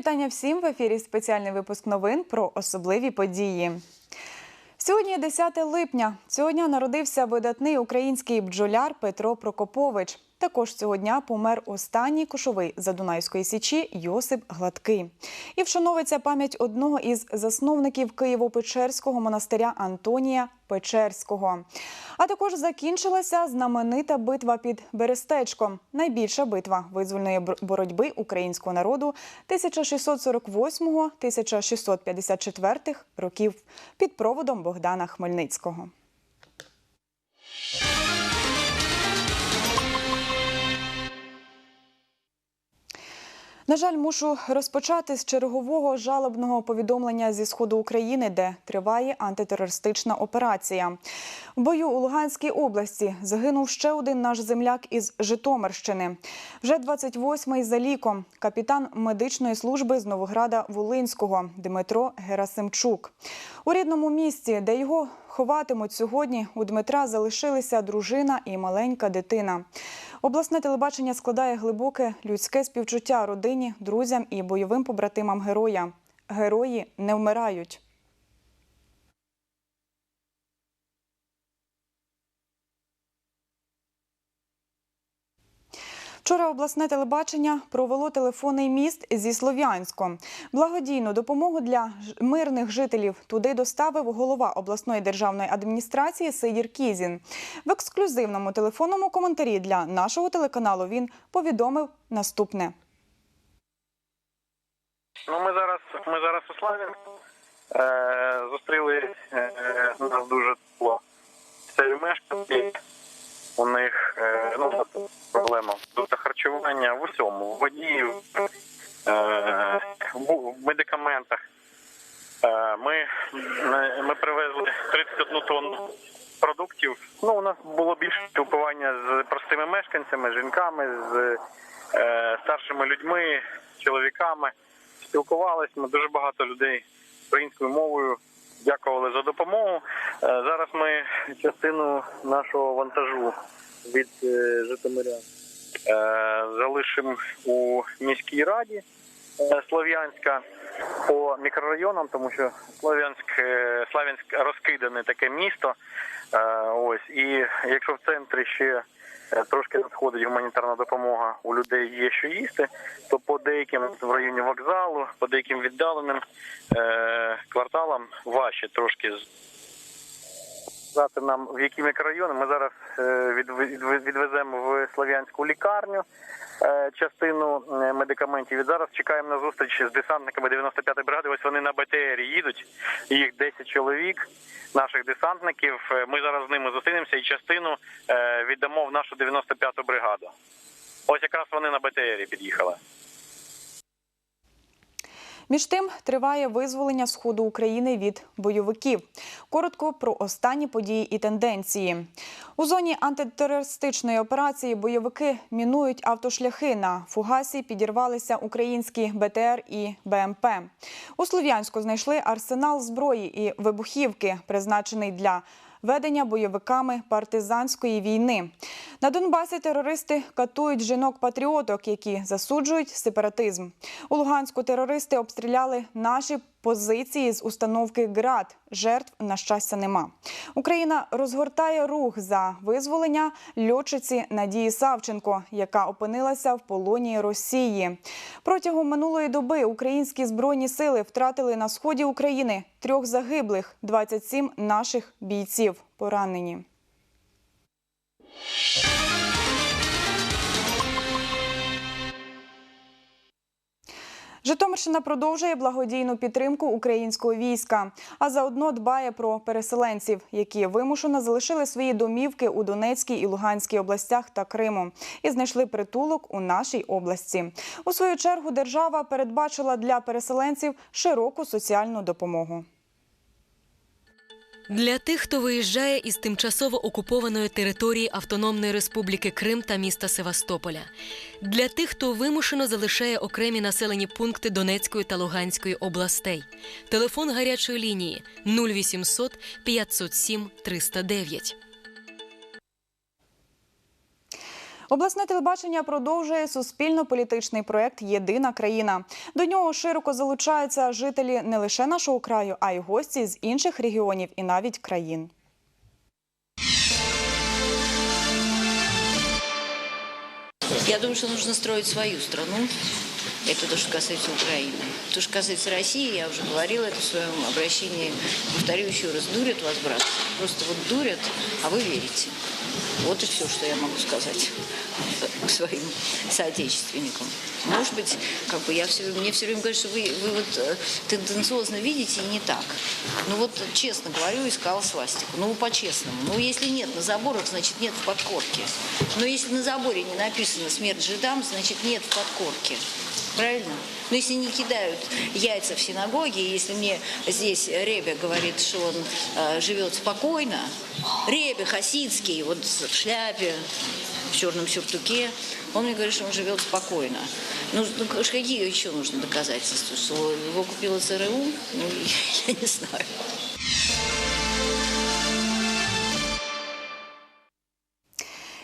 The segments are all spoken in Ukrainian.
вітання всім в ефірі. Спеціальний випуск новин про особливі події. Сьогодні 10 липня. Цього дня народився видатний український бджоляр Петро Прокопович. Також цього дня помер останній кошовий Задунайської січі Йосип Гладкий. І вшановується пам'ять одного із засновників Києво-Печерського монастиря Антонія Печерського. А також закінчилася знаменита битва під Берестечком. Найбільша битва визвольної боротьби українського народу 1648-1654 років під проводом Богдана Хмельницького. На жаль, мушу розпочати з чергового жалобного повідомлення зі сходу України, де триває антитерористична операція. В бою у Луганській області загинув ще один наш земляк із Житомирщини. Вже 28-й за ліком капітан медичної служби з Новограда Волинського Дмитро Герасимчук. У рідному місті, де його ховатимуть сьогодні, у Дмитра залишилися дружина і маленька дитина. Обласне телебачення складає глибоке людське співчуття родині, друзям і бойовим побратимам героя. Герої не вмирають. Вчора обласне телебачення провело телефонний міст зі Слов'янськом. Благодійну допомогу для мирних жителів туди доставив голова обласної державної адміністрації Сидір Кізін. В ексклюзивному телефонному коментарі для нашого телеканалу він повідомив наступне. Ну, ми зараз ми зараз у Славянську. Е, зустріли е, нас дуже тепло. Це мешканці. У них е, ну, проблема. Тут харчування в усьому, в воді, в, е, в, медикаментах. Е, ми, ми привезли 31 тонну продуктів. Ну, у нас було більше спілкування з простими мешканцями, жінками, з старшими людьми, чоловіками. Спілкувалися, ми дуже багато людей українською мовою дякували за допомогу. Е, Зараз ми частину нашого вантажу від Житомиря е, залишимо у міській раді е, Слов'янська по мікрорайонам, тому що Слов'янськ, е, Славянськ розкидане таке місто. Е, Ось і якщо в центрі ще е, трошки надходить гуманітарна допомога, у людей є що їсти, то по деяким в районі вокзалу, по деяким віддаленим кварталам важче трошки сказати нам, в які мікрорайони. Ми зараз відв- відв- відвеземо в Слов'янську лікарню частину е, медикаментів. І зараз чекаємо на зустріч з десантниками 95-ї бригади. Ось вони на БТРі їдуть. Їх 10 чоловік, наших десантників. Е, Ми зараз з ними зустрінемося і частину е, віддамо в нашу 95-ту бригаду. Ось якраз вони на БТРі під'їхали. Між тим триває визволення сходу України від бойовиків. Коротко про останні події і тенденції. У зоні антитерористичної операції бойовики мінують автошляхи. На фугасі підірвалися українські БТР і БМП. У Слов'янську знайшли арсенал зброї і вибухівки, призначений для ведення бойовиками партизанської війни. На Донбасі терористи катують жінок-патріоток, які засуджують сепаратизм. У Луганську терористи обстріляли наші позиції з установки ГРАД. Жертв на щастя нема. Україна розгортає рух за визволення льотчиці Надії Савченко, яка опинилася в полоні Росії. Протягом минулої доби українські збройні сили втратили на сході України трьох загиблих, 27 наших бійців поранені. Житомирщина продовжує благодійну підтримку українського війська, а заодно дбає про переселенців, які вимушено залишили свої домівки у Донецькій і Луганській областях та Криму і знайшли притулок у нашій області. У свою чергу держава передбачила для переселенців широку соціальну допомогу. Для тих, хто виїжджає із тимчасово окупованої території Автономної Республіки Крим та міста Севастополя, для тих, хто вимушено залишає окремі населені пункти Донецької та Луганської областей. Телефон гарячої лінії 0800 507 309. Обласне телебачення продовжує суспільно-політичний проект Єдина країна. До нього широко залучаються жителі не лише нашого краю, а й гості з інших регіонів і навіть країн. Я думаю, что нужно строить свою страну. Это то, что касается Украины. То, что касается России, я уже говорила это в своем обращении. Повторю еще раз, дурят вас, брат. Просто вот дурят, а вы верите. Вот и все, что я могу сказать к своим соотечественникам. Может быть, как бы я все, мне все время говорят, что вы, вы вот э, тенденциозно видите и не так. Ну вот, честно говорю, искала свастику. Ну, по-честному. Ну, если нет на заборах, значит, нет в подкорке. Но если на заборе не написано «Смерть жидам», значит, нет в подкорке. Правильно? Но если не кидают яйца в синагоге, если мне здесь Ребе говорит, что он э, живет спокойно, Ребе Хасидский, вот в шляпе, в черном сюртуке, он мне говорит, что он живет спокойно. Ну, ну, какие еще нужны доказательства? Что его купила ЦРУ? Ну, я не знаю.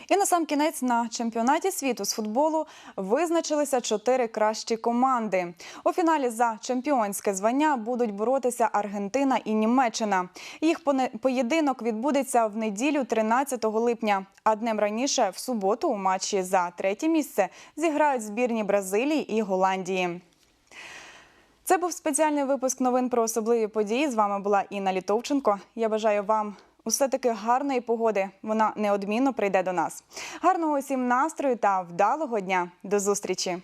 І на сам кінець на чемпіонаті світу з футболу визначилися чотири кращі команди. У фіналі за чемпіонське звання будуть боротися Аргентина і Німеччина. Їх поєдинок відбудеться в неділю, 13 липня. А днем раніше, в суботу, у матчі за третє місце зіграють збірні Бразилії і Голландії. Це був спеціальний випуск новин про особливі події. З вами була Інна Літовченко. Я бажаю вам усе таки гарної погоди. Вона неодмінно прийде до нас. Гарного усім настрою та вдалого дня. До зустрічі!